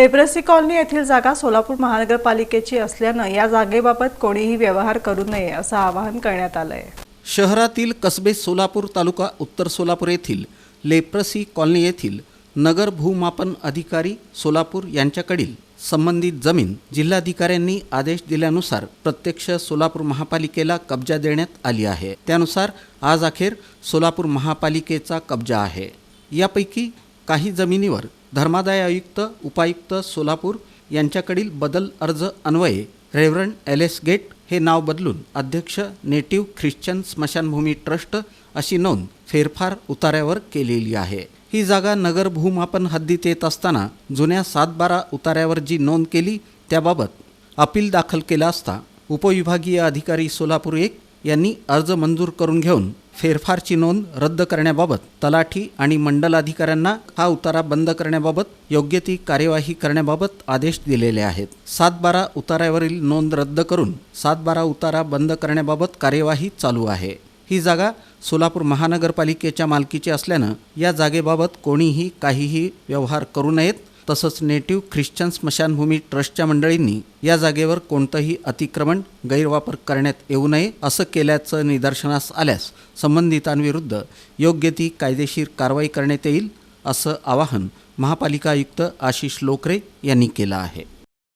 Leprosy colony येथील जागा सोलापूर महानगरपालिकेची असल्यानं या जागेबाबत कोणीही व्यवहार करू नये असं आवाहन करण्यात आलं आहे शहरातील कसबे सोलापूर तालुका उत्तर सोलापूर येथील लेप्रसी कॉलनी येथील नगर भूमापन अधिकारी सोलापूर यांच्याकडील संबंधित जमीन जिल्हाधिकाऱ्यांनी आदेश दिल्यानुसार प्रत्यक्ष सोलापूर महापालिकेला कब्जा देण्यात आली आहे. त्यानुसार आज अखेर सोलापूर महापालिकेचा कब्जा आहे. यापैकी काही जमिनीवर धर्मादाय आयुक्त उपायुक्त सोलापूर यांच्याकडील बदल अर्ज अन्वये रेव्हरंड एल एस गेट हे नाव बदलून अध्यक्ष नेटिव्ह ख्रिश्चन स्मशानभूमी ट्रस्ट अशी नोंद फेरफार उतार्यावर केलेली आहे. ही जागा नगर भूमापन हद्दीत येत असताना जुन्या सातबारा उतार्यावर जी नोंद केली त्याबाबत अपील दाखल केला असता उपविभागीय अधिकारी सोलापूर एक यांनी अर्ज मंजूर करून घेऊन फेरफारची नोंद रद्द करण्याबाबत तलाठी आणि मंडलाधिकाऱ्यांना हा उतारा बंद करण्याबाबत योग्य ती कार्यवाही करण्याबाबत आदेश दिलेले आहेत. सात बारा उताऱ्यावरील नोंद रद्द करून सात बारा उतारा बंद करण्याबाबत कार्यवाही चालू आहे. ही जागा सोलापूर महानगरपालिकेच्या मालकीची असल्यानं या जागेबाबत कोणीही काहीही व्यवहार करू नयेत. तसंच नेटिव्ह ख्रिश्चन स्मशानभूमी ट्रस्टच्या मंडळींनी या जागेवर कोणतंही अतिक्रमण गैरवापर करण्यात येऊ नये असं केल्याचं निदर्शनास आल्यास संबंधितांविरुद्ध योग्य ती कायदेशीर कारवाई करण्यात येईल असं आवाहन महापालिका आयुक्त आशिष लोकरे यांनी केलं आहे.